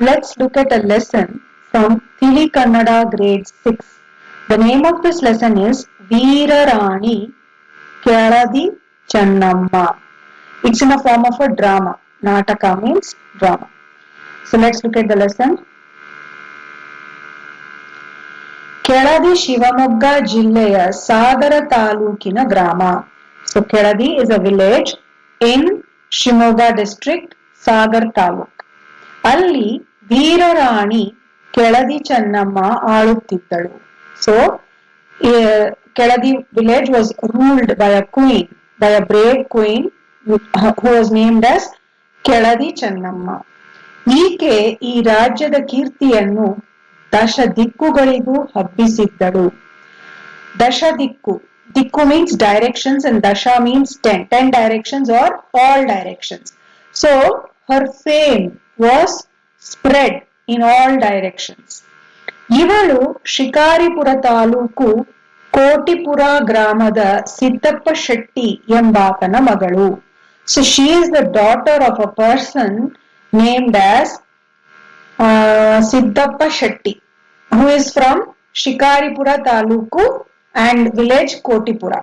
let's look at a lesson from Thili Kannada grade 6. The name of this lesson is Veerarani Keradi Channamma. It's in the form of a drama. Nataka means drama. So let's look at the lesson. Keradi Shivamogga Jilleya Sagara Talukina Grama. So Keradi is a village in Shimoga district, Sagar Taluk. ಅಲ್ಲಿ ವೀರರಾಣಿ Keladi Chennamma ಆಳುತ್ತಿದ್ದಳು. So Keladi village was ruled by a queen by a brave queen who was named as Keladi Chennamma ಈಕೆ ಈ ರಾಜ್ಯದ ಕೀರ್ತಿಯನ್ನು ದಶ ದಿಕ್ಕುಗಳಿಗೂ ಹಬ್ಬಿಸಿದ್ದಳು. ದಶ ದಿಕ್ಕು ದಿಕ್ಕು ಮೀನ್ಸ್ ಡೈರೆಕ್ಷನ್ಸ್ ಅಂಡ್ ದಶ means ten ten directions are all directions so her fame was spread in all directions ಇವಳು ಶಿಕಾರಿಪುರ ತಾಲೂಕು ಕೋಟಿಪುರ ಗ್ರಾಮದ ಸಿದ್ದಪ್ಪ ಶೆಟ್ಟಿ ಎಂಬಾತನ ಮಗಳು so she is the daughter of a person named as Siddappa Shetty who is from Shikaripura Taluku and village Kotipura.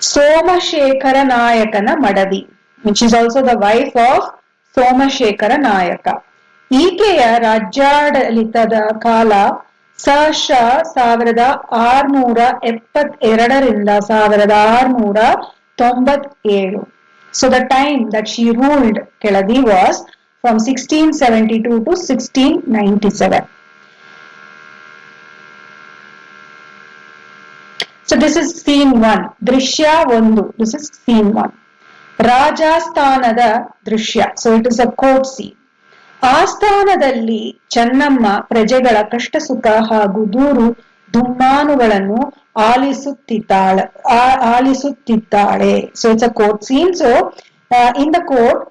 Somashekara Nayakana Madadi, which is also the wife of Somashekara ನಾಯಕ ಈಕೆಯ ರಾಜ್ಯಾಡಳಿತದ ಕಾಲ ಸಶ ಸಾವಿರದ ಆರ್ನೂರ ಎಪ್ಪತ್ತೆರಡರಿಂದ ಸಾವಿರದ ಆರ್ನೂರ ತೊಂಬತ್ತೇಳು so the time that she ruled Keladi was from sixteen seventy two to sixteen ninety seven so this is scene one ದೃಶ್ಯ ಒಂದು. This is scene one. ರಾಜಾಸ್ಥಾನದ ದೃಶ್ಯ. So it is a court C ಆಸ್ಥಾನದಲ್ಲಿ ಚೆನ್ನಮ್ಮ ಪ್ರಜೆಗಳ ಕಷ್ಟ ಸುಖ ಹಾಗೂ ದೂರು ದುಮ್ಮಾನುಗಳನ್ನು ಆಲಿಸುತ್ತಿದ್ದಾಳೆ ಆಲಿಸುತ್ತಿದ್ದಾಳೆ. So it's a court scene so in the court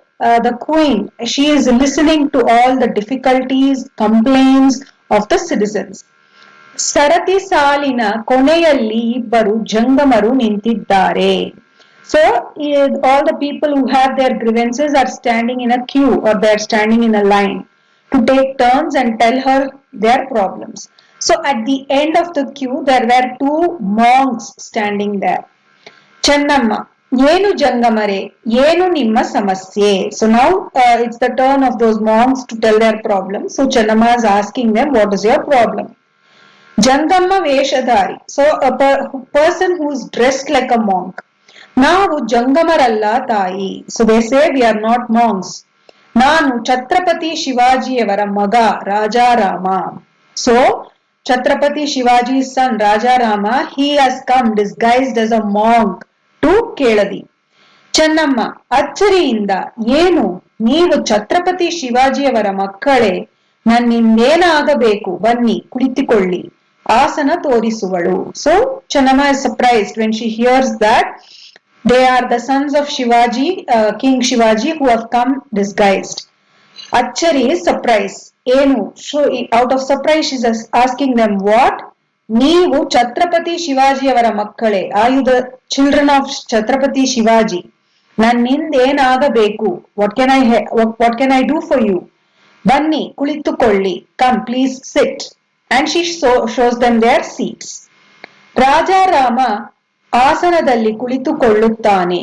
the queen she is listening to all the difficulties complaints of the citizens ಸರತಿ ಸಾಲಿನ ಕೊನೆಯಲ್ಲಿ ಇಬ್ಬರು ಜಂಗಮರು ನಿಂತಿದ್ದಾರೆ. so all the people who have their grievances are standing in a queue are they are standing in a line to take turns and tell her their problems so at the end of the queue there were two monks standing there Chennamma ಏನು ಜಂಗಮರೆ ಏನು ನಿಮ್ಮ ಸಮಸ್ಯೆ so now it's the turn of those monks to tell their problem so Chennamma is asking them what is your problem ಜಂಗಮ್ಮ ವೇಷಧಾರಿ so person who is dressed like a monk ನಾವು ಜಂಗಮರಲ್ಲ ತಾಯಿ. So they say we are not monks ನಾನು ಛತ್ರಪತಿ ಶಿವಾಜಿಯವರ ಮಗ, Rajaram. So Chhatrapati Shivaji son Rajaram he has come disguised as a monk to Keladi. Chennamma, ಅಚ್ಚರಿಯಿಂದ, ಏನು? ನೀವು ಛತ್ರಪತಿ ಶಿವಾಜಿಯವರ ಮಕ್ಕಳೇ, ನನ್ನಿಂದೇನಾಗಬೇಕು? ಬನ್ನಿ, ಕುಳಿತುಕೊಳ್ಳಿ. ಆಸನ ತೋರಿಸುವಳು. So Chennamma is surprised when she hears that they are the sons of Shivaji king Shivaji who have come disguised ಅಚ್ಚರಿ surprise ಏನು show out of surprise is asking them what ನೀವು ಛತ್ರಪತಿ ಶಿವಾಜಿಯವರ ಮಕ್ಕಳೇ ಆಯುಧ children of Chhatrapati Shivaji ನನ್ನಿಂದೇನಾಗಬೇಕು what can I what can I do for you ಬನ್ನಿ ಕುಳಿತುಕೊಳ್ಳಿ come please sit and she shows them their seats Rajaram ಆಸನದಲ್ಲಿ ಕುಳಿತುಕೊಳ್ಳುತ್ತಾನೆ.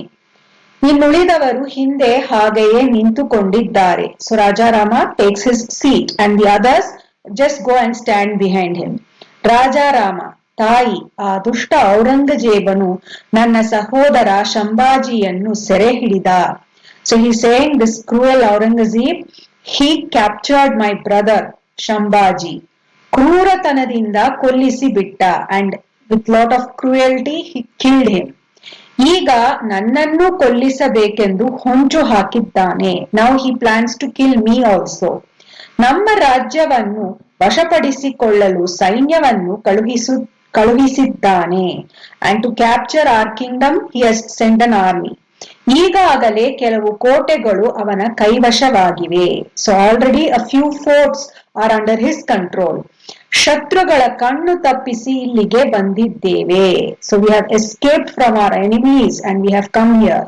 ಇನ್ನುಳಿದವರು ಹಿಂದೆ ಹಾಗೆಯೇ ನಿಂತುಕೊಂಡಿದ್ದಾರೆ. So Rajarama takes his seat and the others just go and stand behind him Rajarama, ತಾಯಿ, ಆ ದುಷ್ಟ ಔರಂಗಜೇಬನು ನನ್ನ ಸಹೋದರ ಶಂಭಾಜಿಯನ್ನು ಸೆರೆ ಹಿಡಿದ so he saying this cruel Aurangzeb he captured my brother Shambhaji. ಕ್ರೂರತನದಿಂದ ಕೊಲ್ಲಿಸಿ ಬಿಟ್ಟ and with lot of cruelty he killed him ಈಗ ನನ್ನನ್ನು ಕೊಲ್ಲಿಸಬೇಕೆಂದು ಹೊಂಚು ಹಾಕಿದ್ದಾನೆ. Now he plans to kill me also ನಮ್ಮ ರಾಜ್ಯವನ್ನು ವಶಪಡಿಸಿಕೊಳ್ಳಲು ಸೈನ್ಯವನ್ನು ಕಳುಹಿಸು, ಕಳುಹಿಸಿದ್ದಾನೆ. And to capture our kingdom has send an army ಈಗಾಗಲೇ ಕೆಲವು ಕೋಟೆಗಳು ಅವನ ಕೈವಶವಾಗಿವೆ. So already a few forts are under his control ಶತ್ರುಗಳ ಕಣ್ಣು ತಪ್ಪಿಸಿ ಇಲ್ಲಿಗೆ ಬಂದಿದ್ದೇವೆ. So we have escape from our enemies and we have come here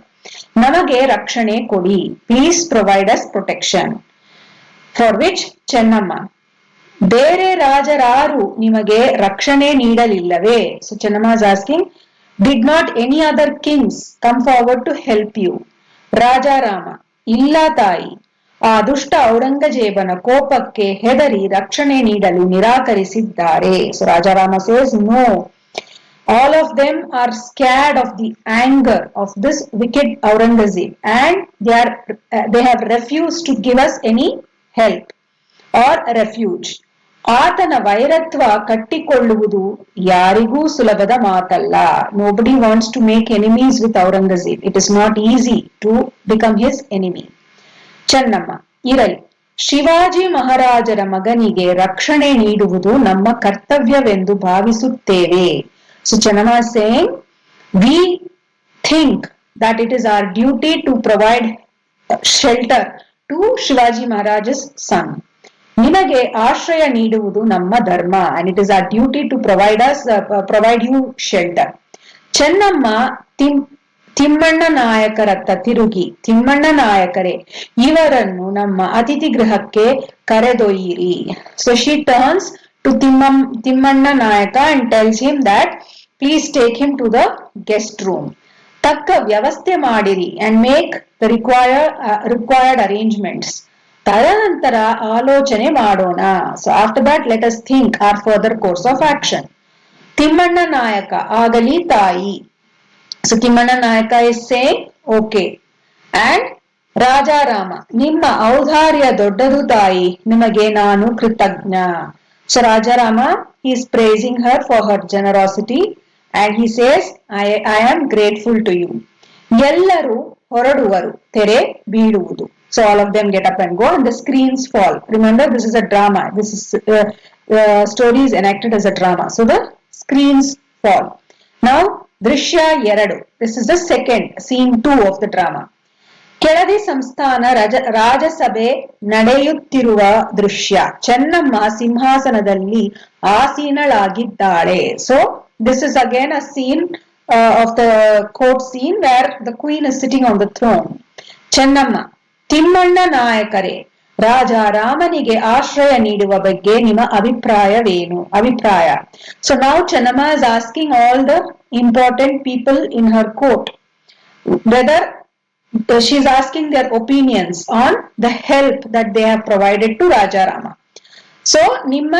ನಮಗೆ ರಕ್ಷಣೆ ಕೊಡಿ. Please provide us protection for which Chennamma ಬೇರೆ ರಾಜರಾರು ನಿಮಗೆ ರಕ್ಷಣೆ ನೀಡಲಿಲ್ಲವೇ? So Chennamma asking did not any other kings come forward to help you Rajaram, ಇಲ್ಲ ತಾಯಿ. ಆ ದುಷ್ಟ ಔರಂಗಜೇಬನ ಕೋಪಕ್ಕೆ ಹೆದರಿ ರಕ್ಷಣೆ ನೀಡಲು ನಿರಾಕರಿಸಿದ್ದಾರೆ. So Rajarama says no all of them are scared of the anger of this wicked Aurangzeb and they are they have refuse to give us any help or refuge. ಆತನ ವೈರತ್ವ ಕಟ್ಟಿಕೊಳ್ಳುವುದು ಯಾರಿಗೂ ಸುಲಭದ ಮಾತಲ್ಲ. Nobody wants to make enemies with Aurangzeb it is not easy to become his enemy Chennamma, ಇರಲಿ. ಶಿವಾಜಿ ಮಹಾರಾಜರ ಮಗನಿಗೆ ರಕ್ಷಣೆ ನೀಡುವುದು ನಮ್ಮ ಕರ್ತವ್ಯವೆಂದು ಭಾವಿಸುತ್ತೇವೆ. So Chennamma same we think that it is our duty to provide shelter to Shivaji Maharaj's son. ನಿನಗೆ ಆಶ್ರಯ ನೀಡುವುದು ನಮ್ಮ ಧರ್ಮ and it is our duty to provide us provide you shelter Chennamma ತಿಮ್ Thimmanna ನಾಯಕರತ್ತ ತಿರುಗಿ, ತಿಮ್ಮಣ್ಣ ನಾಯಕರೇ, ಇವರನ್ನು ನಮ್ಮ ಅತಿಥಿ ಗೃಹಕ್ಕೆ ಕರೆದೊಯ್ಯಿರಿ. So she turns to ತಿಮ್ಮಂ, Thimmanna Nayaka and tells him that please take him to the guest room ತಕ್ಕ ವ್ಯವಸ್ಥೆ ಮಾಡಿರಿ and make the require required arrangements ತದನಂತರ ಆಲೋಚನೆ ಮಾಡೋಣ. So after that let us think our further course of action Thimmanna Nayaka, ಆಗಲಿ ತಾಯಿ. So Thimmanna Nayaka is say okay. And Rajarama, ನಿಮ್ಮ ಔದಾರ್ಯ ದೊಡ್ಡದು ತಾಯಿ, ನಿಮಗೆ ನಾನು ಕೃತಜ್ಞ. So Rajarama is praising her for her generosity and he says I I am grateful to you ಎಲ್ಲರೂ ಹೊರಡುವರು, ತೆರೆ ಬೀಳುವುದು. So all of them get up and go and the screens fall remember this is a drama this is story is enacted as a drama. So, the screens fall. Now ದೃಶ್ಯ ಎರಡು. This is the second scene two of the drama Keladi ಸಂಸ್ಥಾನ ರಜ, ರಾಜಸಭೆ ನಡೆಯುತ್ತಿರುವ ದೃಶ್ಯ. ಚೆನ್ನಮ್ಮ ಸಿಂಹಾಸನದಲ್ಲಿ ಆಸೀನಳಾಗಿದ್ದಾಳೆ. So this is again a scene of the court scene where the queen is sitting on the throne Chennamma, Thimmanna ನಾಯಕರೇ ರಾಜ ರಾಮನಿಗೆ ಆಶ್ರಯ ನೀಡುವ ಬಗ್ಗೆ ನಿಮ್ಮ ಅಭಿಪ್ರಾಯವೇನು ಅಭಿಪ್ರಾಯ ಸೊ ನಾವು Chennamma is asking all the important people in her court whether she is asking their opinions on the help that they have provided to Rajarama. So ನಿಮ್ಮ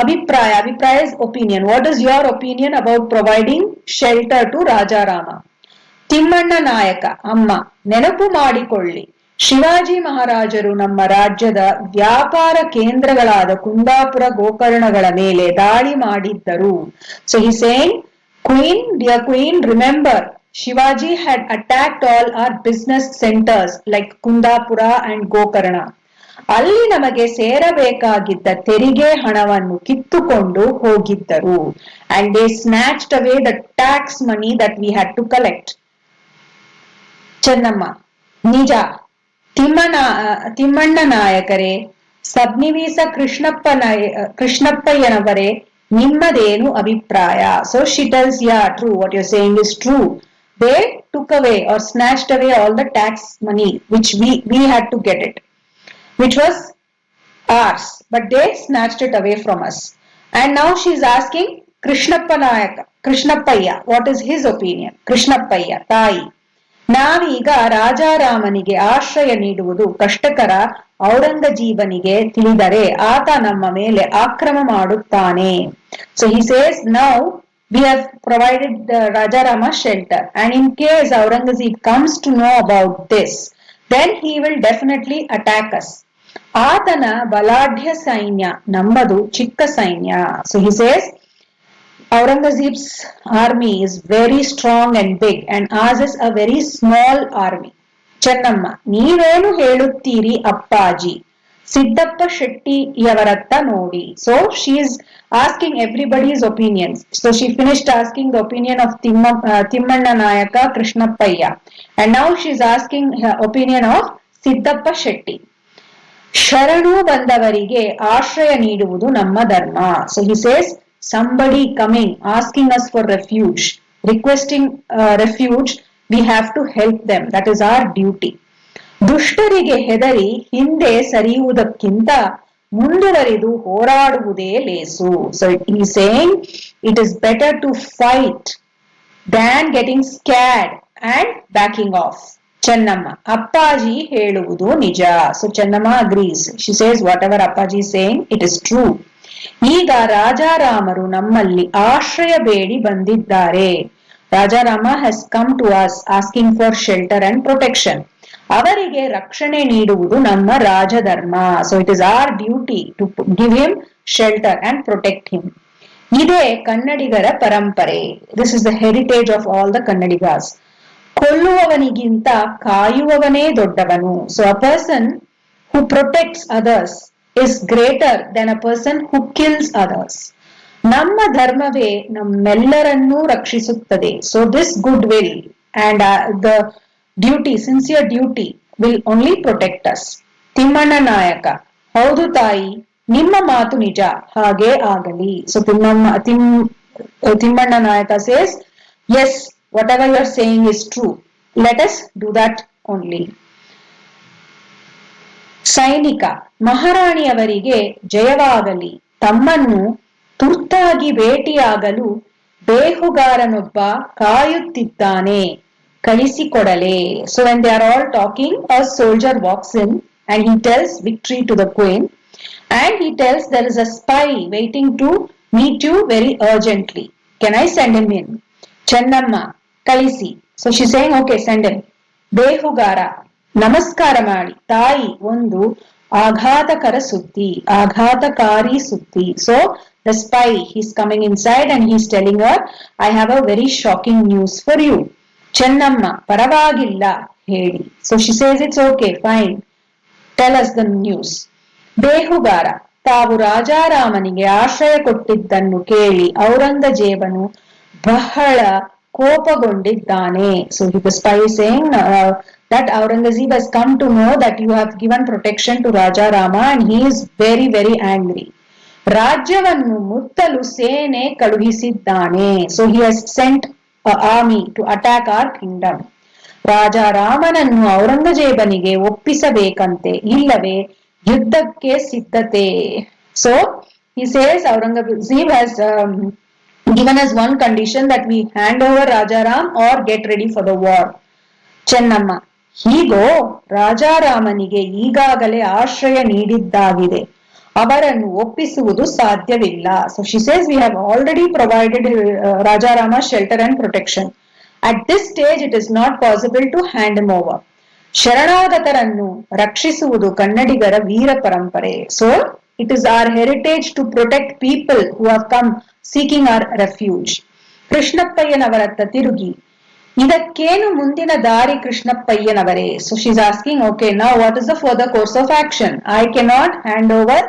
ಅಭಿಪ್ರಾಯ ಅಭಿಪ್ರಾಯ is opinion what is your opinion about providing shelter to Rajarama? Timmanna Nayaka, ಅಮ್ಮ, ನೆನಪು ಮಾಡಿಕೊಳ್ಳಿ ಶಿವಾಜಿ ಮಹಾರಾಜರು ನಮ್ಮ ರಾಜ್ಯದ ವ್ಯಾಪಾರ ಕೇಂದ್ರಗಳಾದ ಕುಂದಾಪುರ ಗೋಕರ್ಣಗಳ ಮೇಲೆ ದಾಳಿ ಮಾಡಿದ್ದರು. So he said queen dear queen remember Shivaji had attacked all our business centres like Kundapura and Gokarna ಅಲ್ಲಿ ನಮಗೆ ಸೇರಬೇಕಾಗಿದ್ದ ತೆರಿಗೆ ಹಣವನ್ನು ಕಿತ್ತುಕೊಂಡು ಹೋಗಿದ್ದರು. And they snatched away the tax money that we had to collect Chennamma, ನಿಜ. ತಿಮ್ಮನ ತಿಮ್ಮಣ್ಣ ನಾಯಕರೇ ಸಬ್ನಿವೀಸ ಕೃಷ್ಣಪ್ಪ ನಾಯ ಕೃಷ್ಣಪ್ಪಯ್ಯನವರೇ ನಿಮ್ಮದೇನು ಅಭಿಪ್ರಾಯ so she tells yeah true what you saying is true they took away or snatched away all the tax money which we we had to get it which was ours but they snatched it away from us and now she is asking krishnappa nayaka krishnapaya what is his opinion krishnapaya ತಾಯಿ ನಾವೀಗ ರಾಜಾರಾಮನಿಗೆ ಆಶ್ರಯ ನೀಡುವುದು ಕಷ್ಟಕರ ಔರಂಗಜೀಬನಿಗೆ ತಿಳಿದರೆ ಆತ ನಮ್ಮ ಮೇಲೆ ಆಕ್ರಮ ಮಾಡುತ್ತಾನೆ so he says now we have provided the Rajarama shelter. And in case Aurangzeb comes to know about this, then he will definitely attack us. ಆತನ ಬಲಾಢ್ಯ ಸೈನ್ಯ ನಮ್ಮದು ಚಿಕ್ಕ ಸೈನ್ಯ so he says Aurangzeb's army is very strong and big and ours is a very small army Chennamma ನೀವೇನು ಹೇಳುತ್ತೀರಿ ಅಪ್ಪಾಜಿ ಸಿದ್ದಪ್ಪ ಶೆಟ್ಟಿಯವರತ್ತ ನೋಡಿ so she is everybody's opinions. So she finished asking the opinion of Timma, uh, Timmanna Nayaka Krishnapaya. And now she's asking her opinion of Siddappa Shetty. ಶರಣು ಬಂದವರಿಗೆ ಆಶ್ರಯ ನೀಡುವುದು ನಮ್ಮ ಧರ್ಮ so he says somebody coming us for refuge, requesting requesting refuge we have to help them. That is our duty ದುಷ್ಟರಿಗೆ ಹೆದರಿ ಹಿಂದೆ ಸರಿಯುವುದಕ್ಕಿಂತ ಮುಂದುವರಿದು ಹೋರಾಡುವುದೇ ಲೇಸು. So he saying it is better to fight than getting scared and backing off Chennamma Appaji ಹೇಳುವುದು ನಿಜ. So Chennamma agrees she says whatever Appaji saying it is true ಈಗ ರಾಜಾರಾಮರು ನಮ್ಮಲ್ಲಿ ಆಶ್ರಯ ಬೇಡಿ ಬಂದಿದ್ದಾರೆ. Rajarama has come to us asking for shelter and protection ಅವರಿಗೆ ರಕ್ಷಣೆ ನೀಡುವುದು ನಮ್ಮ ರಾಜಧರ್ಮ. So it is our duty to give him shelter and protect him ಇದೇ ಕನ್ನಡಿಗರ ಪರಂಪರೆ. This is the heritage of all the Kannadigas ಕೊಲ್ಲುವವನಿಗಿಂತ ಕಾಯುವವನೇ ದೊಡ್ಡವನು. So a person who protects others is greater then a person who kills others ನಮ್ಮ ಧರ್ಮವೇ ನಮ್ಮೆಲ್ಲರನ್ನೂ ರಕ್ಷಿಸುತ್ತದೆ. So this good will and the duty sincere duty will only protect us Timmanna Nayaka, ಹೌದು ತಾಯಿ, ನಿಮ್ಮ ಮಾತು ನಿಜ, ಹಾಗೇ ಆಗಲಿ. So Thimmamma, ತಿಮ್, Timmanna Nayaka says yes what ever you are saying is true let us do that only ಸೈನಿಕ ಮಹಾರಾಣಿಯವರಿಗೆ ಜಯವಾಗಲಿ. ತಮ್ಮನ್ನು ತುರ್ತಾಗಿ ಭೇಟಿಯಾಗಲು ಬೇಹುಗಾರನೊಬ್ಬ ಕಾಯುತ್ತಿದ್ದಾನೆ. ಕಳಿಸಿಕೊಡಲೆ. So when they are all talking a soldier walks in and he tells victory to the queen and he tells there is a spy waiting to meet you very urgently can I send him in Chennamma ಕಳಿಸಿ so she's saying, okay, send him ಬೇಹುಗಾರ ನಮಸ್ಕಾರ ಮಾಡಿ. ತಾಯಿ, ಒಂದು ಆಘಾತಕರ ಸುದ್ದಿ, ಆಘಾತಕಾರಿ ಸುದ್ದಿ. So the spy he's coming inside and he's telling uh I have a very shocking news for you Chennamma, ಪರವಾಗಿಲ್ಲ, ಹೇಳಿ. So she says it's okay fine tell us the news ಬೇಹುಗಾರ, ತಾವು ರಾಜಾರಾಮನಿಗೆ ಆಶ್ರಯ ಕೊಟ್ಟಿದ್ದನ್ನು ಕೇಳಿ ಔರಂಗಜೇಬನು ಬಹಳ ಕೋಪಗೊಂಡಿದ್ದಾನೆ. So he was that Aurangzeb has come to know that you have given protection to Rajarama and he is very very angry ರಾಜ್ಯವನ್ನು ಮುತ್ತಲು ಸೇನೆ ಕಳುಹಿಸಿದ್ದಾನೆ so he has sent army to attack our kingdom ರಾಜಾರಾಮನನ್ನು ಔರಂಗಜೇಬನಿಗೆ ಒಪ್ಪಿಸಬೇಕಂತೆ. ಇಲ್ಲವೇ ಯುದ್ಧಕ್ಕೆ ಸಿದ್ಧತೆ. So he says Aurangzeb um, given as one condition that we hand over Rajaram or get ready for the war. Chennamma ಹೀಗೋ ರಾಜಾರಾಮನಿಗೆ ಈಗಾಗಲೇ ಆಶ್ರಯ ನೀಡಿದ್ದಾಗಿದೆ. ಅವರನ್ನು ಒಪ್ಪಿಸುವುದು ಸಾಧ್ಯವಿಲ್ಲ. So she says we have already provided Rajarama shelter and protection at this stage it is not possible to hand over ಶರಣಾಗತರನ್ನು ರಕ್ಷಿಸುವುದು ಕನ್ನಡಿಗರ ವೀರ ಪರಂಪರೆ so it is our heritage to protect people who have come seeking our refuge ಕೃಷ್ಣಪ್ಪಯ್ಯನವರತ್ತ ತಿರುಗಿ ಇದಕ್ಕೇನು ಮುಂದಿನ ದಾರಿ ಕೃಷ್ಣಪ್ಪಯ್ಯನವರೇ ಸೊ ಶೀಸ್ ಆಸ್ಕಿಂಗ್ ಓಕೆ ನಾವು what is the further course of action I cannot hand over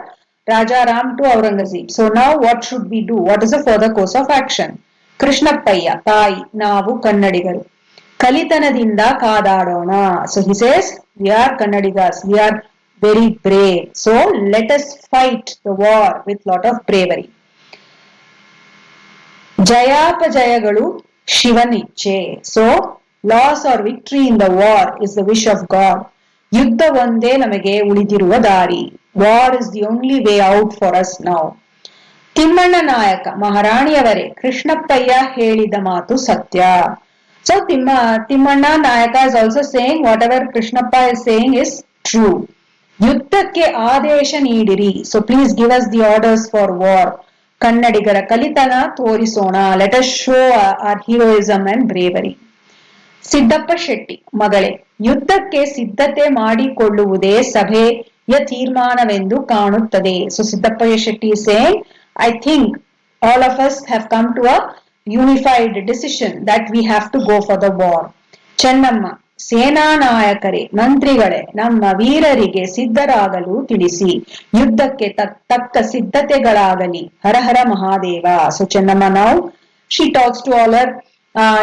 Rajaram to Aurangzeb so ನಾವು what should be do what is the further course of action Krishnappayya ತಾಯಿ ನಾವು ಕನ್ನಡಿಗರು ಕಲಿತನದಿಂದ ಕಾದಾಡೋಣ so he says we are Kannadigas we are very brave. So, let us fight the war with lot of bravery. ಜಯಾಪಜಯಗಳು ಶಿವನಿಚ್ಛೆ so loss or victory in the war is the wish of God ಯುದ್ಧ ಒಂದೇ ನಮಗೆ ಉಳಿದಿರುವ ದಾರಿ war is the only way out for us now Timmanna Nayaka ಮಹಾರಾಣಿಯವರೇ Krishnappayya ಹೇಳಿದ ಮಾತು ಸತ್ಯ so Timma Timmanna Nayaka is also saying whatever Krishnappa is saying is true ಯುದ್ಧಕ್ಕೆ ಆದೇಶ ನೀಡಿರಿ. So please give us the orders for war ಕನ್ನಡಿಗರ ಕಲಿತನ ತೋರಿಸೋಣ. Let us show our heroism and bravery Siddappa Shetty, ಮಗಳೇ, ಯುದ್ಧಕ್ಕೆ ಸಿದ್ಧತೆ ಮಾಡಿಕೊಳ್ಳುವುದೇ ಸಭೆಯ ತೀರ್ಮಾನವೆಂದು ಕಾಣುತ್ತದೆ. So Siddappa Shetty same I think all of us have come to a unified decision that we have to go for the war Chennamma ಸೇನಾ ನಾಯಕರೇ ಮಂತ್ರಿಗಳೇ ನಮ್ಮ ವೀರರಿಗೆ ಸಿದ್ಧರಾಗಲು ತಿಳಿಸಿ ಯುದ್ಧಕ್ಕೆ ತಕ್ಕ ಸಿದ್ಧತೆಗಳಾಗಲಿ ಹರಹರ ಮಹಾದೇವ ಸೊ ಚೆನ್ನಮ್ಮ ನಾವು she talks to all uh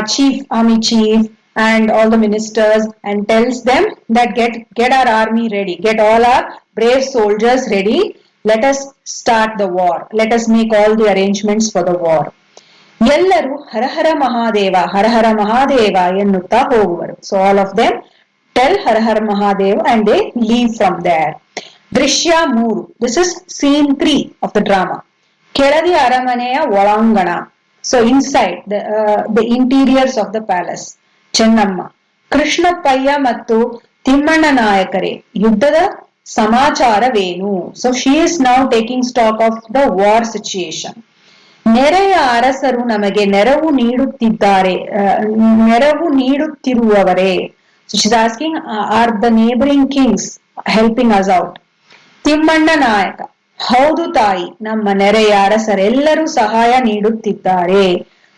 chief army chief and all the ministers and tells them that get get our army ready get all our brave soldiers ready let us start the war let us make all the arrangements for the war ಎಲ್ಲರೂ ಹರಹರ ಮಹಾದೇವ ಹರಹರ ಮಹಾದೇವ ಎನ್ನುತ್ತಾ ಹೋಗುವರು. So all of them tell Harahara Mahadev and they leave from there ದೃಶ್ಯ ಮೂರು. This is scene three of the drama Keladi ಅರಮನೆಯ ಒಳಾಂಗಣ. So inside the interiors of the palace Chennamma. Krishnappayya ಮತ್ತು ತಿಮ್ಮಣ್ಣ ನಾಯಕರೇ, ಯುದ್ಧದ ಸಮಾಚಾರವೇನು? So she is now taking stock of the war situation ನೆರೆಯ ಅರಸರು ನಮಗೆ ನೆರವು ನೀಡುತ್ತಿದ್ದಾರೆ ನೆರವು ನೀಡುತ್ತಿರುವವರೇ. So she's asking are the neighbouring kings helping us out Timmanna Nayaka, ಹೌದು ತಾಯಿ, ನಮ್ಮ ನೆರೆಯ ಅರಸರೆಲ್ಲರೂ ಸಹಾಯ ನೀಡುತ್ತಿದ್ದಾರೆ.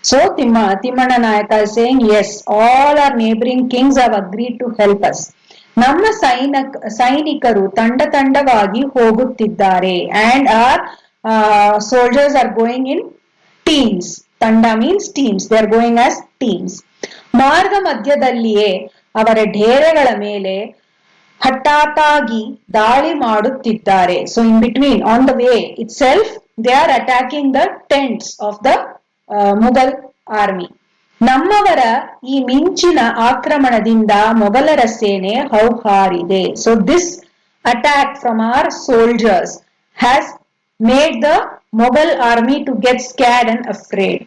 So Timma, Timmanna Nayaka saying yes all our neighbouring kings have agree to help us ನಮ್ಮ ಸೈನ ಸೈನಿಕರು ತಂಡ ತಂಡವಾಗಿ ಹೋಗುತ್ತಿದ್ದಾರೆ and our soldiers are going in teams ತಂಡ means teams they are going as teams ಮಾರ್ಗ ಮಧ್ಯದಲ್ಲಿಯೇ ಅವರ ಢೇರೆಗಳ ಮೇಲೆ ಹಠಾತ್ತಾಗಿ ದಾಳಿ ಮಾಡುತ್ತಿದ್ದಾರೆ. So in between on the way itself they are attacking the tents of the Mughal army ನಮ್ಮವರ ಈ ಮಿಂಚಿನ ಆಕ್ರಮಣದಿಂದ ಮೊಘಲರ ಸೇನೆ ಹೌಹಾರಿದೆ. So this attack from our soldiers has made the Mughal army to get scared and afraid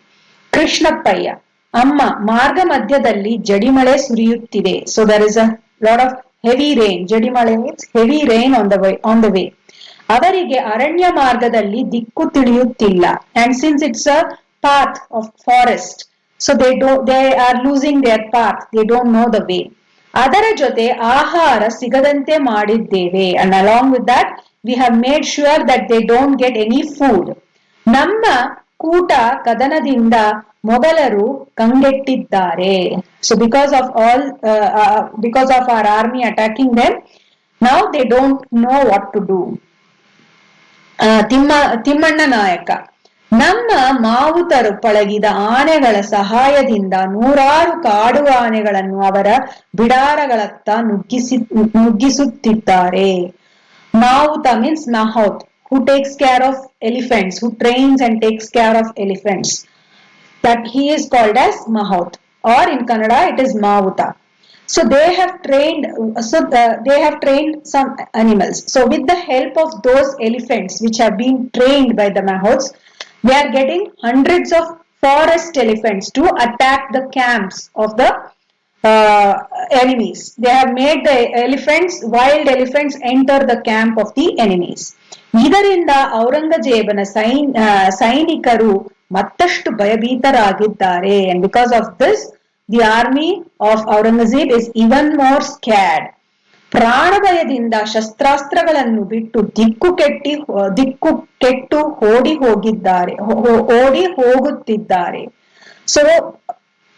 Krishnappayya, ಅಮ್ಮ, ಮಾರ್ಗ ಮಧ್ಯದಲ್ಲಿ ಜಡಿಮಳೆ ಸುರಿಯುತ್ತಿದೆ. So there is a lot of heavy rain ಜಡಿಮಳೆ means heavy rain on the way on the way ಅವರಿಗೆ ಅರಣ್ಯ ಮಾರ್ಗದಲ್ಲಿ ದಿಕ್ಕು ತಿಳಿಯುತ್ತಿಲ್ಲ. And since it's a path of forest so they do they are losing their path they don't know the way ಅದರ ಜೊತೆ ಆಹಾರ ಸಿಗದಂತೆ ಮಾಡಿದ್ದೇವೆ. And along with that we have made sure that they don't get any food ನಮ್ಮ ಕೂಟ ಕದನದಿಂದ ಮೊಘಲರು ಕಂಗೆಟ್ಟಿದ್ದಾರೆ. So because of all because of our army attacking them now they don't know what to do Timma, Timmanna Nayaka, ನಮ್ಮ ಮಾವುತರು ಪಳಗಿದ ಆನೆಗಳ ಸಹಾಯದಿಂದ ನೂರಾರು ಕಾಡು ಆನೆಗಳನ್ನು ಅವರ ಬಿಡಾರಗಳತ್ತ ನುಗ್ಗಿಸಿ, ನುಗ್ಗಿಸುತ್ತಿದ್ದಾರೆ. Nauta means mahout who takes care of elephants, who trains and takes care of elephants. That he is called as Mahaut or in Kannada it is Mavuta. So they have trained, so uh, they have trained some animals. So with the help of those elephants which have been trained by the Mahouts, they are getting hundreds of forest elephants to attack the camps of the uh, enemies. They have made the elephants, wild elephants, enter the camp of the enemies. ಇದರಿಂದ ಔರಂಗಜೇಬನ sign ಸೈನಿಕರು ಮತ್ತಷ್ಟು ಭಯಭೀತರಾಗಿದ್ದಾರೆ and because of this the army of Aurangzeb is even more scared ಪ್ರಾಣಭಯದಿಂದ ಶಸ್ತ್ರಾಸ್ತ್ರಗಳನ್ನು ಬಿಟ್ಟು ದಿಕ್ಕು ಕೆಟ್ಟಿ ದಿಕ್ಕು ಕೆಟ್ಟು ಓಡಿ ಹೋಗಿದ್ದಾರೆ ಓಡಿ ಹೋಗುತ್ತಿದ್ದಾರೆ so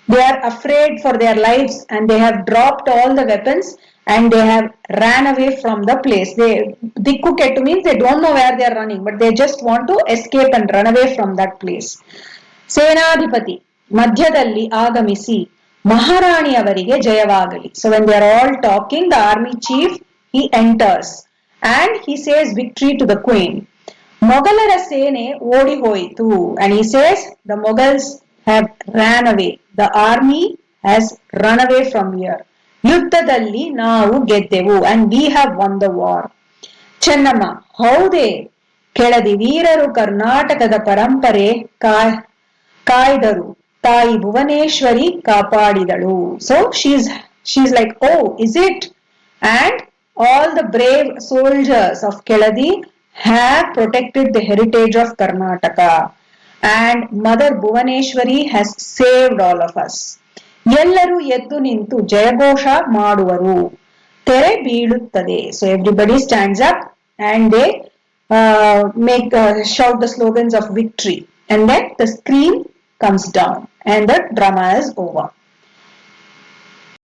they are afraid for their lives and they have dropped all the weapons and they have ran away from the place they dikku kettu means they don't know where they are running but they just want to escape and run away from that place ಸೇನಾಧಿಪತಿ ಮಧ್ಯದಲ್ಲಿ ಆಗಮಿಸಿ ಮಹಾರಾಣಿಯವರಿಗೆ ಜಯವಾಗಲಿ so when they are all talking the army chief he enters and he says victory to the queen ಮೊಘಲರ ಸೇನೆ ಓಡಿ ಹೋಯಿತು and he says the Mughals have ran away the army has run away from here ಯುದ್ಧದಲ್ಲಿ ನಾವು ಗೆದ್ದೆವು and we have won the war Chennamma, ಹೌದೇ? ಕೆಳದಿ ವೀರರು ಕರ್ನಾಟಕದ ಪರಂಪರೆ ಕಾಯ್ ಕಾಯ್ದರು. ತಾಯಿ Bhuvaneshwari ಕಾಪಾಡಿದಳು. So she's she's like oh is it and all the brave soldiers of Keladi have protected the heritage of Karnataka and mother Bhuvaneshwari has saved all of us ಎಲ್ಲರೂ ಎದ್ದು ನಿಂತು ಜಯಘೋಷ ಮಾಡುವರು. ತೆರೆ ಬೀಳುತ್ತದೆ. So everybody stands up and they make shout the slogans of victory and then the screen comes down and the drama is over.